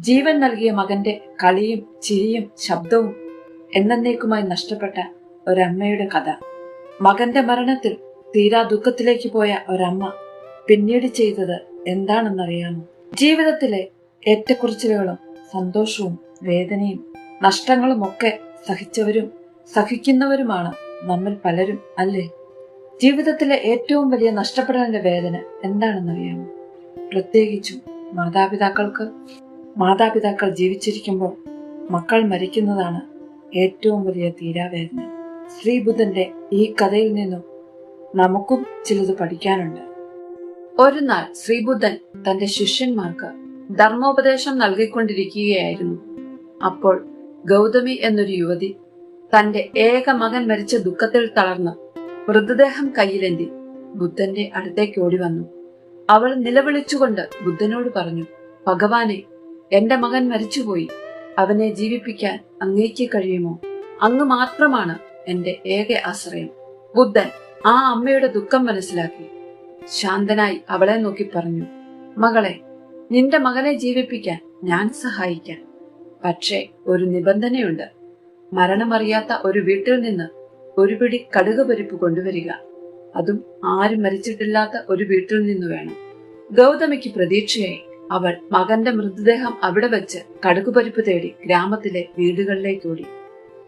ജീവൻ നൽകിയ മകന്റെ കളിയും ചിരിയും ശബ്ദവും എന്നേക്കുമായി നഷ്ടപ്പെട്ട ഒരമ്മയുടെ കഥ. മകന്റെ മരണത്തിൽ തീരാ ദുഃഖത്തിലേക്ക് പോയ ഒരമ്മ പിന്നീട് ചെയ്തത് എന്താണെന്നറിയാമോ? ജീവിതത്തിലെ ഏറ്റക്കുറിച്ചിലുകളും സന്തോഷവും വേദനയും നഷ്ടങ്ങളും ഒക്കെ സഹിച്ചവരും സഹിക്കുന്നവരുമാണ് നമ്മൾ പലരും അല്ലേ? ജീവിതത്തിലെ ഏറ്റവും വലിയ നഷ്ടപ്പെടലിന്റെ വേദന എന്താണെന്നറിയാമോ? പ്രത്യേകിച്ചും മാതാപിതാക്കൾക്ക് മാതാപിതാക്കൾ ജീവിച്ചിരിക്കുമ്പോൾ മക്കൾ മരിക്കുന്നതാണ് ഏറ്റവും വലിയ തീരാവേദന. ശ്രീബുദ്ധന്റെ ഈ കഥയിൽ നിന്നും നമുക്കും ചിലത് പഠിക്കാനുണ്ട്. ഒരു നാൾ ശ്രീബുദ്ധൻ തന്റെ ശിഷ്യന്മാർക്ക് ധർമ്മോപദേശം നൽകിക്കൊണ്ടിരിക്കുകയായിരുന്നു. അപ്പോൾ ഗൗതമി എന്നൊരു യുവതി തന്റെ ഏക മകൻ മരിച്ച ദുഃഖത്തിൽ തളർന്ന് മൃതദേഹം കയ്യിലെന്തി ബുദ്ധന്റെ അടുത്തേക്ക് ഓടി വന്നു അവൾ നിലവിളിച്ചുകൊണ്ട് ബുദ്ധനോട് പറഞ്ഞു ഭഗവാനെ എന്റെ മകൻ മരിച്ചുപോയി. അവനെ ജീവിപ്പിക്കാൻ അങ്ങേക്ക് കഴിയുമോ? അങ്ങ് മാത്രമാണ് എന്റെ ഏക ആശ്രയം. ബുദ്ധൻ ആ അമ്മയുടെ ദുഃഖം മനസ്സിലാക്കി. ശാന്തനായി അവളെ നോക്കി പറഞ്ഞു മകളെ നിന്റെ മകനെ ജീവിപ്പിക്കാൻ ഞാൻ സഹായിക്കാം. പക്ഷേ ഒരു നിബന്ധനയുണ്ട്. മരണമറിയാത്ത ഒരു വീട്ടിൽ നിന്ന് ഒരു പിടി കടുക് പരിപ്പ് കൊണ്ടുവരിക. അതും ആരും മരിച്ചിട്ടില്ലാത്ത ഒരു വീട്ടിൽ നിന്ന് വേണം. ഗൗതമിക്ക് പ്രതീക്ഷയായി. അവൾ മകന്റെ മൃതദേഹം അവിടെ വെച്ച് കടുക്കുപരിപ്പ് തേടി ഗ്രാമത്തിലെ വീടുകളിലേക്ക് ഓടി.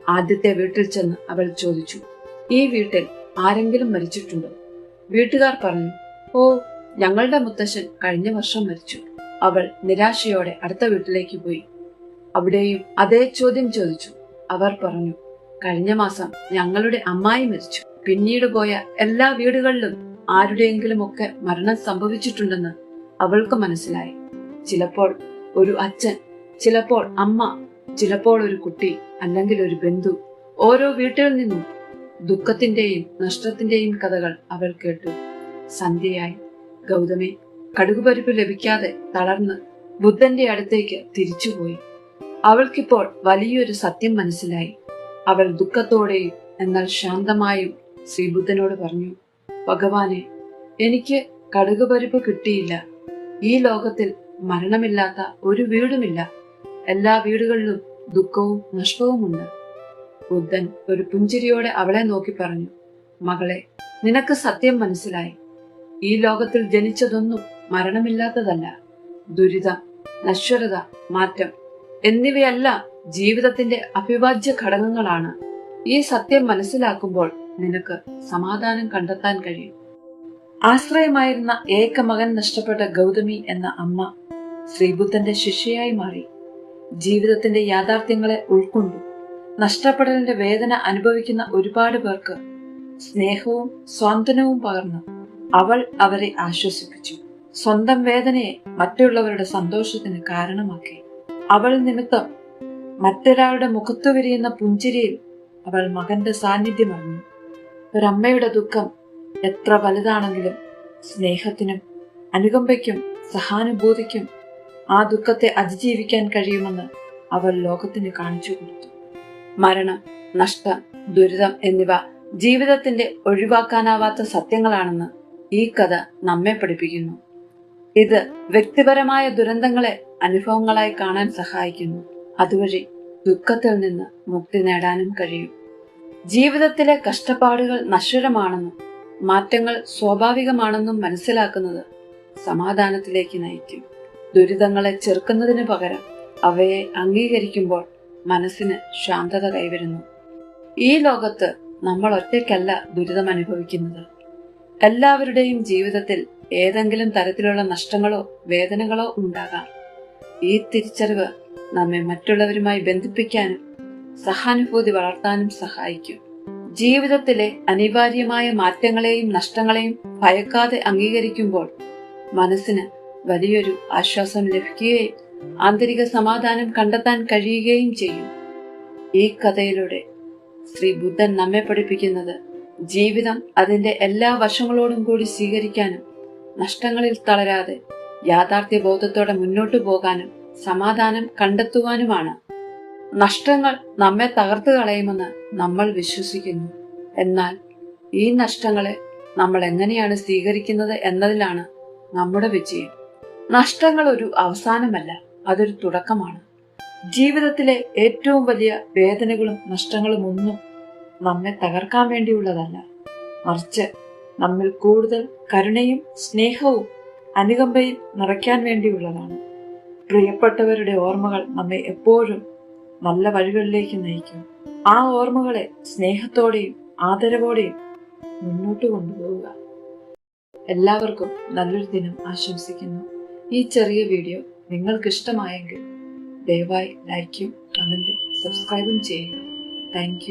ആദ്യത്തെ വീട്ടിൽ ചെന്ന് അവൾ ചോദിച്ചു ഈ വീട്ടിൽ ആരെങ്കിലും മരിച്ചിട്ടുണ്ടോ? വീട്ടുകാർ പറഞ്ഞു ഓ ഞങ്ങളുടെ മുത്തശ്ശൻ കഴിഞ്ഞ വർഷം മരിച്ചു. അവൾ നിരാശയോടെ അടുത്ത വീട്ടിലേക്ക് പോയി. അവിടെയും അതേ ചോദ്യം ചോദിച്ചു. അവർ പറഞ്ഞു കഴിഞ്ഞ മാസം ഞങ്ങളുടെ അമ്മായി മരിച്ചു. പിന്നീട് പോയ എല്ലാ വീടുകളിലും ആരുടെയെങ്കിലും ഒക്കെ മരണം സംഭവിച്ചിട്ടുണ്ടെന്ന് അവൾക്ക് മനസ്സിലായി. ചിലപ്പോൾ ഒരു അച്ഛൻ ചിലപ്പോൾ അമ്മ ചിലപ്പോൾ ഒരു കുട്ടി അല്ലെങ്കിൽ ഒരു ബന്ധു. ഓരോ വീട്ടിൽ നിന്നും ദുഃഖത്തിന്റെയും നഷ്ടത്തിന്റെയും കഥകൾ അവൾ കേട്ടു. സന്ധ്യയായി. ഗൗതമി കടുകുപരിപ്പ് ലഭിക്കാതെ തളർന്ന് ബുദ്ധന്റെ അടുത്തേക്ക് തിരിച്ചുപോയി. അവൾക്കിപ്പോൾ വലിയൊരു സത്യം മനസ്സിലായി. അവൾ ദുഃഖത്തോടെയും എന്നാൽ ശാന്തമായും ശ്രീബുദ്ധനോട് പറഞ്ഞു ഭഗവാനെ എനിക്ക് കടുകുപരിപ്പ് കിട്ടിയില്ല. ഈ ലോകത്തിൽ മരണമില്ലാത്ത ഒരു വീടുമില്ല. എല്ലാ വീടുകളിലും ദുഃഖവും നഷ്ടവുമുണ്ട്. ബുദ്ധൻ ഒരു പുഞ്ചിരിയോടെ അവളെ നോക്കി പറഞ്ഞു മകളെ നിനക്ക് സത്യം മനസ്സിലായി. ഈ ലോകത്തിൽ ജനിച്ചതൊന്നും മരണമില്ലാത്തതല്ല. ദുരിതം നശ്വരത മാറ്റം എന്നിവയല്ല ജീവിതത്തിന്റെ അഭിവാജ്യ ഘടകങ്ങളാണ്. ഈ സത്യം മനസ്സിലാക്കുമ്പോൾ നിനക്ക് സമാധാനം കണ്ടെത്താൻ കഴിയും. ആശ്രയമായിരുന്ന ഏക മകൻ നഷ്ടപ്പെട്ട ഗൗതമി എന്ന അമ്മ ശ്രീബുദ്ധന്റെ ശിഷ്യയായി മാറി. ജീവിതത്തിന്റെ യാഥാർത്ഥ്യങ്ങളെ ഉൾക്കൊണ്ടു നഷ്ടപ്പെടലിന്റെ വേദന അനുഭവിക്കുന്ന ഒരുപാട് പേർക്ക് സ്നേഹവും സ്വാന്തനവും പകർന്നു. അവൾ അവരെ ആശ്വസിപ്പിച്ചു. സ്വന്തം വേദനയെ മറ്റുള്ളവരുടെ സന്തോഷത്തിന് കാരണമാക്കി. അവൾ നിമിത്തം മറ്റൊരാളുടെ മുഖത്തു വിരിയുന്ന പുഞ്ചിരിയിൽ അവൾ മകന്റെ സാന്നിധ്യം അറിഞ്ഞു. ഒരമ്മയുടെ ദുഃഖം എത്ര വലുതാണെങ്കിലും സ്നേഹത്തിനും അനുകമ്പയ്ക്കും സഹാനുഭൂതിക്കും ആ ദുഃഖത്തെ അതിജീവിക്കാൻ കഴിയുമെന്ന് അവർ ലോകത്തിന് കാണിച്ചു കൊടുത്തു. മരണം നഷ്ടം ദുരിതം എന്നിവ ജീവിതത്തിന്റെ ഒഴിവാക്കാനാവാത്ത സത്യങ്ങളാണെന്ന് ഈ കഥ നമ്മെ പഠിപ്പിക്കുന്നു. ഇത് വ്യക്തിപരമായ ദുരന്തങ്ങളെ അനുഭവങ്ങളായി കാണാൻ സഹായിക്കുന്നു. അതുവഴി ദുഃഖത്തിൽ നിന്ന് മുക്തി നേടാനും കഴിയും. ജീവിതത്തിലെ കഷ്ടപ്പാടുകൾ നശ്വരമാണെന്നും മാറ്റങ്ങൾ സ്വാഭാവികമാണെന്നും മനസ്സിലാക്കുന്നത് സമാധാനത്തിലേക്ക് നയിക്കും. ദുരിതങ്ങളെ ചെറുക്കുന്നതിന് പകരം അവയെ അംഗീകരിക്കുമ്പോൾ മനസ്സിന് ശാന്തത കൈവരുന്നു. ഈ ലോകത്ത് നമ്മൾ ഒറ്റയ്ക്കല്ല ദുരിതം അനുഭവിക്കുന്നത്. എല്ലാവരുടെയും ജീവിതത്തിൽ ഏതെങ്കിലും തരത്തിലുള്ള നഷ്ടങ്ങളോ വേദനകളോ ഉണ്ടാകാം. ഈ തിരിച്ചറിവ് നമ്മെ മറ്റുള്ളവരുമായി ബന്ധിപ്പിക്കാനും സഹാനുഭൂതി വളർത്താനും സഹായിക്കും. ജീവിതത്തിലെ അനിവാര്യമായ മാറ്റങ്ങളെയും നഷ്ടങ്ങളെയും ഭയക്കാതെ അംഗീകരിക്കുമ്പോൾ മനസ്സിന് വലിയൊരു ആശ്വാസം ലഭിക്കുകയും ആന്തരിക സമാധാനം കണ്ടെത്താൻ കഴിയുകയും ചെയ്യും. ഈ കഥയിലൂടെ ശ്രീ ബുദ്ധൻ നമ്മെ പഠിപ്പിക്കുന്നത് ജീവിതം അതിന്റെ എല്ലാ വശങ്ങളോടും കൂടി സ്വീകരിക്കാനും നഷ്ടങ്ങളിൽ തളരാതെ യാഥാർത്ഥ്യ ബോധത്തോടെ മുന്നോട്ടു പോകാനും സമാധാനം കണ്ടെത്തുവാനുമാണ് നഷ്ടങ്ങൾ നമ്മെ തകർത്തു കളയുമെന്ന് നമ്മൾ വിശ്വസിക്കുന്നു. എന്നാൽ ഈ നഷ്ടങ്ങളെ നമ്മൾ എങ്ങനെയാണ് സ്വീകരിക്കുന്നത് എന്നതിലാണ് നമ്മുടെ വിജയം. നഷ്ടങ്ങൾ ഒരു അവസാനമല്ല അതൊരു തുടക്കമാണ്. ജീവിതത്തിലെ ഏറ്റവും വലിയ വേദനകളും നഷ്ടങ്ങളും ഒന്നും നമ്മെ തകർക്കാൻ വേണ്ടിയുള്ളതല്ല. മറിച്ച് നമ്മിൽ കൂടുതൽ കരുണയും സ്നേഹവും അനുകമ്പയും നിറയ്ക്കാൻ വേണ്ടിയുള്ളതാണ്. പ്രിയപ്പെട്ടവരുടെ ഓർമ്മകൾ നമ്മെ എപ്പോഴും നല്ല വഴികളിലേക്ക് നയിക്കും. ആ ഓർമ്മകളെ സ്നേഹത്തോടെയും ആദരവോടെയും മുന്നോട്ട് കൊണ്ടുപോവുക. എല്ലാവർക്കും നല്ലൊരു ദിനം ആശംസിക്കുന്നു. ഈ ചെറിയ വീഡിയോ നിങ്ങൾക്ക് ഇഷ്ടമായെങ്കിൽ ദയവായി ലൈക്കും കമന്റും സബ്സ്ക്രൈബും ചെയ്യുക. താങ്ക്